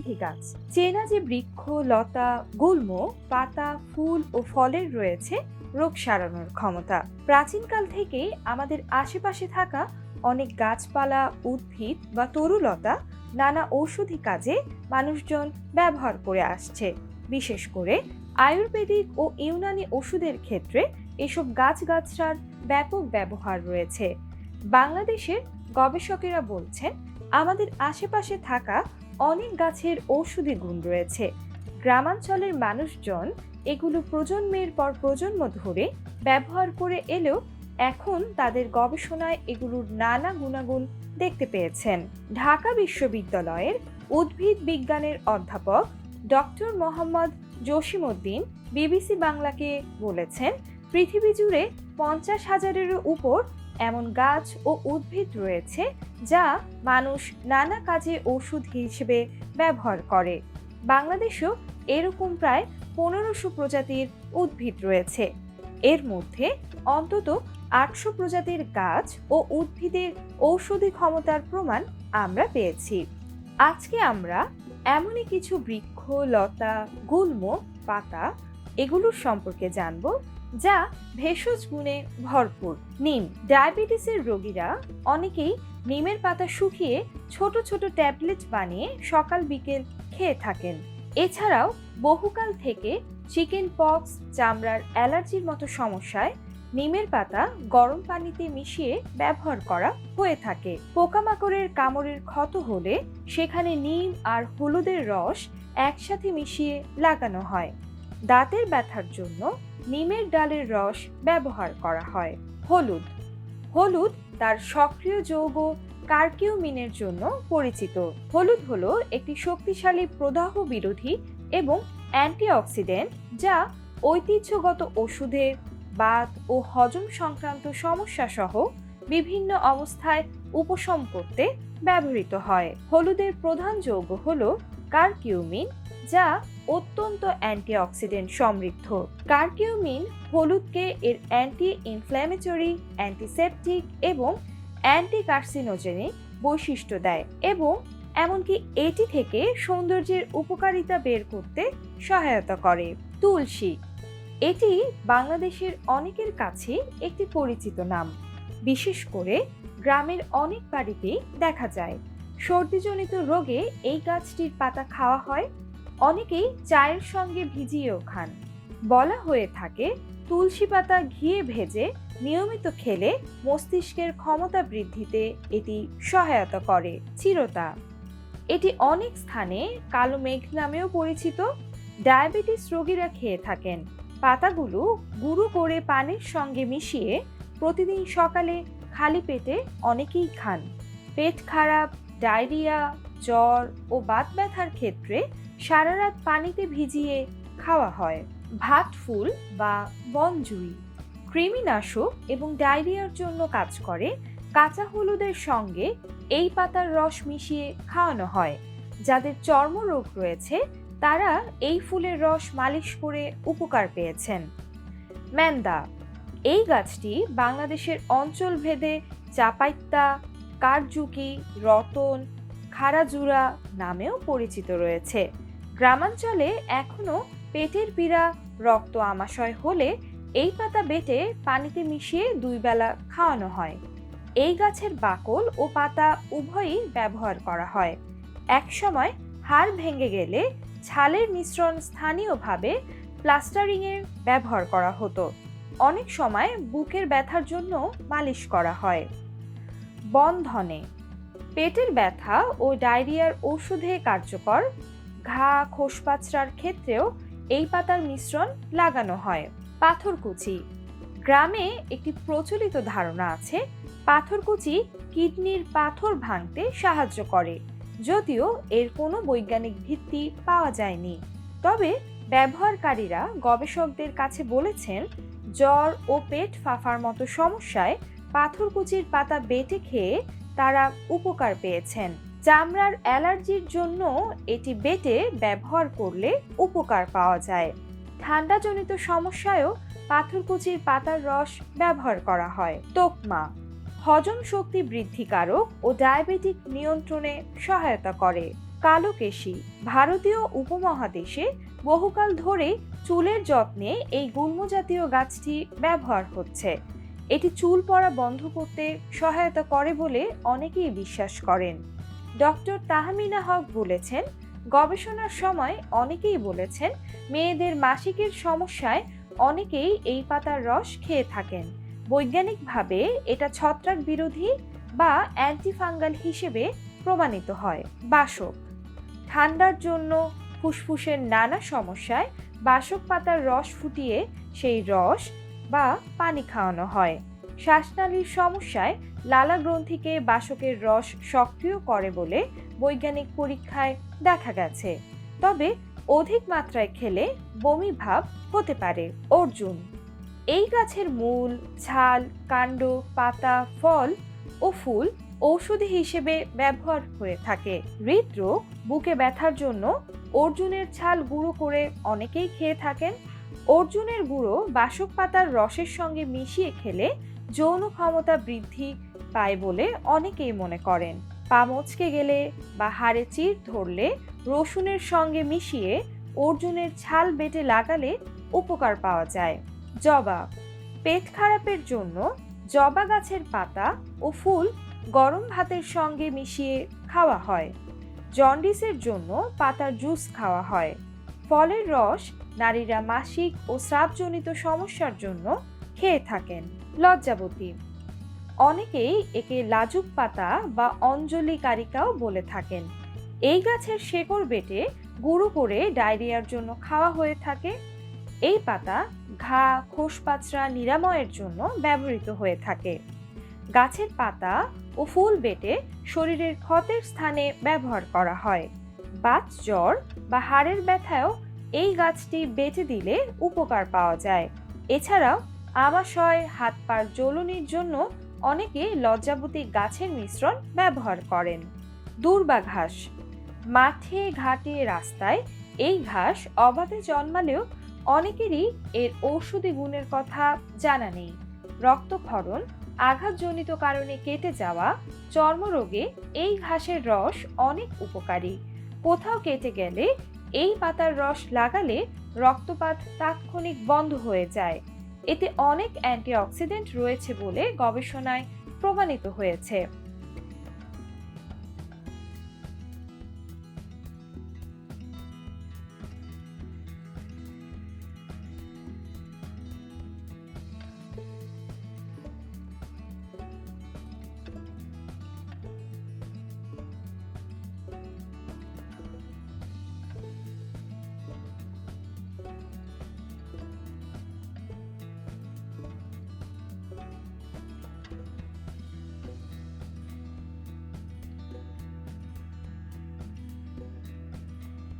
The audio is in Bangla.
ঔষধি গাছ চেনা যে বৃক্ষ, লতা, গুল্ম, পাতা, ফুল ও ফলের রয়েছে, রোগ সারানোর ক্ষমতা। প্রাচীনকাল থেকেই আমাদের আশেপাশে থাকা অনেক গাছপালা, উদ্ভিদ বা তরুলতা নানা ঔষধি কাজে মানুষজন ব্যবহার করে আসছে। বিশেষ করে আয়ুর্বেদিক ও ইউনানি ওষুধের ক্ষেত্রে এসব গাছগাছরার ব্যাপক ব্যবহার রয়েছে। বাংলাদেশের গবেষকেরা বলছেন, আমাদের আশেপাশে থাকা অনেক গাছের ঔষধি গুণ রয়েছে। গ্রামাঞ্চলের মানুষজন এগুলো প্রজন্মের পর প্রজন্ম ধরে ব্যবহার করে এলেও এখন তাদের গবেষণায় এগুলোর নানা গুণাগুণ দেখতে পেয়েছেন। ঢাকা বিশ্ববিদ্যালয়ের উদ্ভিদ বিজ্ঞানের অধ্যাপক ডক্টর মোহাম্মদ জসিমউদ্দিন বিবিসি বাংলাকে বলেছেন, পৃথিবী জুড়ে পঞ্চাশ হাজারেরও উপর এমন গাছ ও উদ্ভিদ রয়েছে যা মানুষ নানা কাজে ওষুধ হিসেবে ব্যবহার করে। বাংলাদেশেও এরকম প্রায় পনেরোশো প্রজাতির উদ্ভিদ রয়েছে। এর মধ্যে অন্তত আটশো প্রজাতির গাছ ও উদ্ভিদের ঔষধি ক্ষমতার প্রমাণ আমরা পেয়েছি। আজকে আমরা এমনই কিছু বৃক্ষ, লতা, গুল্ম, পাতা এগুলোর সম্পর্কে জানব যা ভেষজ গুণে ভরপুর। নিম। ডায়াবেটিসের রোগীরা অনেকেই নিমের পাতা শুকিয়ে ছোট ছোট ট্যাবলেট বানিয়ে সকাল, বিকেল খেয়ে থাকেন। এছাড়াও বহুকাল থেকে চিকেন পক্স, চামড়ার অ্যালার্জির মতো সমস্যায় নিমের পাতা গরম পানিতে মিশিয়ে ব্যবহার করা হয়ে থাকে। পোকামাকড়ের কামড়ের ক্ষত হলে সেখানে নিম আর হলুদের রস একসাথে মিশিয়ে লাগানো হয়। দাঁতের ব্যথার জন্য নিমের ডালের রস ব্যবহার করা হয়। হলুদ। হলুদ তার সক্রিয় যৌগ কার্কিউমিনের জন্য পরিচিত। হলুদ হলো একটি শক্তিশালী প্রদাহ বিরোধী এবং অ্যান্টিঅক্সিডেন্ট যা ঐতিহ্যগত ওষুধে, বাত ও হজম সংক্রান্ত সমস্যা সহ বিভিন্ন অবস্থায় উপশম করতে ব্যবহৃত হয়। হলুদের প্রধান যৌগ হল কার্কিউমিন যা অত্যন্ত অ্যান্টিঅক্সিডেন্ট সমৃদ্ধ। কার্কিউমিন হলুদকে এর অ্যান্টি ইনফ্ল্যামেটরি অ্যান্টিসেপটিক এবং অ্যান্টি কার্সিনোজেনিক বৈশিষ্ট্য দেয় এবং এমনকি এটি থেকে সৌন্দর্যের উপকারিতা বের করতে সহায়তা করে। তুলসী এটি বাংলাদেশের অনেকের কাছে একটি পরিচিত নাম। বিশেষ করে গ্রামের অনেক বাড়িতেই দেখা যায়। সর্দিজনিত রোগে এই গাছটির পাতা খাওয়া হয় অনেকেই চায়ের সঙ্গে ভিজিয়েও খান। বলা হয়ে থাকে, তুলসী পাতা ঘিয়ে ভেজে নিয়মিত খেলে মস্তিষ্কের ক্ষমতা বৃদ্ধিতে এটি সহায়তা করে, চিরতা। এটি অনেক স্থানে কালো মেঘ নামেও পরিচিত। ডায়াবেটিস রোগীরা খেয়ে থাকেন। পাতাগুলো গুঁড়ো করে পানির সঙ্গে মিশিয়ে প্রতিদিন সকালে খালি পেটে অনেকেই খান। পেট খারাপ, ডায়রিয়া, জ্বর ও বাত ব্যথার ক্ষেত্রে সারা রাত পানিতে ভিজিয়ে খাওয়া হয়। ভাত, ফুল বা বনজুই কৃমিনাশক এবং ডায়রিয়ার জন্য কাজ করে। কাঁচা হলুদের সঙ্গে এই পাতার রস মিশিয়ে খাওয়ানো হয়। যাদের চর্মরোগ রয়েছে, তারা এই ফুলের রস মালিশ করে উপকার পেয়েছেন। ম্যান্দা। এই গাছটি বাংলাদেশের অঞ্চল ভেদে চাপাইত্তা, কারজুকি, রতন খারাজুরা নামেও পরিচিত রয়েছে। গ্রামাঞ্চলে এখনও পেটের পীড়া, রক্ত আমাশয় হলে এই পাতা বেটে পানিতে মিশিয়ে দুই বেলা খাওয়ানো হয়। এই গাছের বাকল ও পাতা উভয়ই ব্যবহার করা হয়। একসময় হাড় ভেঙে গেলে ছালের মিশ্রণ স্থানীয়ভাবে প্লাস্টারিংয়ের ব্যবহার করা হতো। অনেক সময় বুকের ব্যথার জন্য মালিশ করা হয়। বন্ধনে, পেটের ব্যথা ও ডায়রিয়ার ওষুধে কার্যকর ঘা খোসপাচড়ার ক্ষেত্রেও এই পাতার মিশ্রণ লাগানো হয়। পাথরকুচি। গ্রামে একটি প্রচলিত ধারণা আছে, পাথরকুচি কিডনির পাথর ভাঙতে সাহায্য করে, যদিও এর কোনো বৈজ্ঞানিক ভিত্তি পাওয়া যায়নি। তবে ব্যবহারকারীরা গবেষকদের কাছে বলেছেন, জ্বর ও পেট ফাঁফার মতো সমস্যায় পাথরকুচির পাতা বেটে খেয়ে তারা উপকার পেয়েছেন। চামড়ার অ্যালার্জির জন্য এটি বেটে ব্যবহার করলে উপকার পাওয়া যায়। ঠান্ডাজনিত সমস্যায়ও পাথরকুচির পাতার রস ব্যবহার করা হয়। তোকমা, হজম শক্তি বৃদ্ধিকারক ও ডায়াবেটিক নিয়ন্ত্রণে সহায়তা করে। কালোকেশী, ভারতীয় উপমহাদেশে বহুকাল ধরে চুলের যত্নে এই গুল্ম জাতীয় গাছটি ব্যবহার হচ্ছে। এটি চুল পড়া বন্ধ করতে সহায়তা করে বলে অনেকেই বিশ্বাস করেন। ডক্টর তাহমিনা হক বলেছেন, গবেষণার সময় অনেকেই বলেছেন, মেয়েদের মাসিকের সমস্যায় অনেকেই এই পাতার রস খেয়ে থাকেন। বৈজ্ঞানিকভাবে এটা ছত্রাক বিরোধী বা অ্যান্টিফাঙ্গাল হিসেবে প্রমাণিত হয়। বাসক। ঠান্ডার জন্য ফুসফুসের নানা সমস্যায় বাসক পাতার রস ফুটিয়ে সেই রস বা পানি খাওয়ানো হয়। শ্বাসনালীর সমস্যায় লালা গ্রন্থিকে বাসকের রস সক্রিয় করে বলে বৈজ্ঞানিক পরীক্ষায় দেখা গেছে। তবে অধিক মাত্রায় খেলে বমি ভাব হতে পারে। অর্জুন, এই গাছের মূল, ছাল, কাণ্ড, পাতা, ফল ও ফুল ঔষধি হিসেবে ব্যবহার হয়ে থাকে। হৃদরোগ, বুকে ব্যথার জন্য অর্জুনের ছাল গুঁড়ো করে অনেকেই খেয়ে থাকেন। অর্জুনের গুঁড়ো বাসক পাতার রসের সঙ্গে মিশিয়ে খেলে যৌন ক্ষমতা বৃদ্ধি পায় বলে অনেকেই মনে করেন। পা মচকে গেলে বা হাড়ে চির ধরলে রসুনের সঙ্গে মিশিয়ে অর্জুনের ছাল বেটে লাগালে উপকার পাওয়া যায়। জবা। পেট খারাপের জন্য জবা গাছের পাতা ও ফুল গরম ভাতের সঙ্গে মিশিয়ে খাওয়া হয়। জন্ডিসের জন্য পাতার জুস খাওয়া হয়। ফলের রস নারীরা মাসিক ও স্রাবজনিত সমস্যার জন্য খেয়ে থাকেন। লজ্জাবতী। অনেকেই একে লাজুক পাতা বা অঞ্জলি কারিকাও বলে থাকেন। এই গাছের শেকড় বেটে গুঁড়ো করে ডায়রিয়ার জন্য খাওয়া হয়ে থাকে। এই পাতা ঘা খোসপাচড়া নিরাময়ের জন্য ব্যবহৃত হয়ে থাকে। গাছের পাতা ও ফুল বেটে শরীরের ক্ষতের স্থানে ব্যবহার করা হয়। বাত, জ্বর বা হাড়ের ব্যথায়ও এই গাছটি বেটে দিলে উপকার পাওয়া যায়। এছাড়াও আমাশয় হাত পার জ্বলনির জন্য অনেকে লজ্জাবতী গাছের মিশ্রণ ব্যবহার করেন। দুর্বা ঘাস। মাঠে ঘাটে রাস্তায় এই ঘাস অবাধে জন্মালেও অনেকেরই এর ঔষধি গুণের কথা জানা নেই। রক্তক্ষরণ, আঘাতজনিত কারণে কেটে যাওয়া, চর্মরোগে এই ঘাসের রস অনেক উপকারী। কোথাও কেটে গেলে এই পাতার রস লাগালে রক্তপাত তাৎক্ষণিক বন্ধ হয়ে যায়। এতে অনেক অ্যান্টিঅক্সিডেন্ট রয়েছে বলে গবেষণায় প্রমাণিত হয়েছে।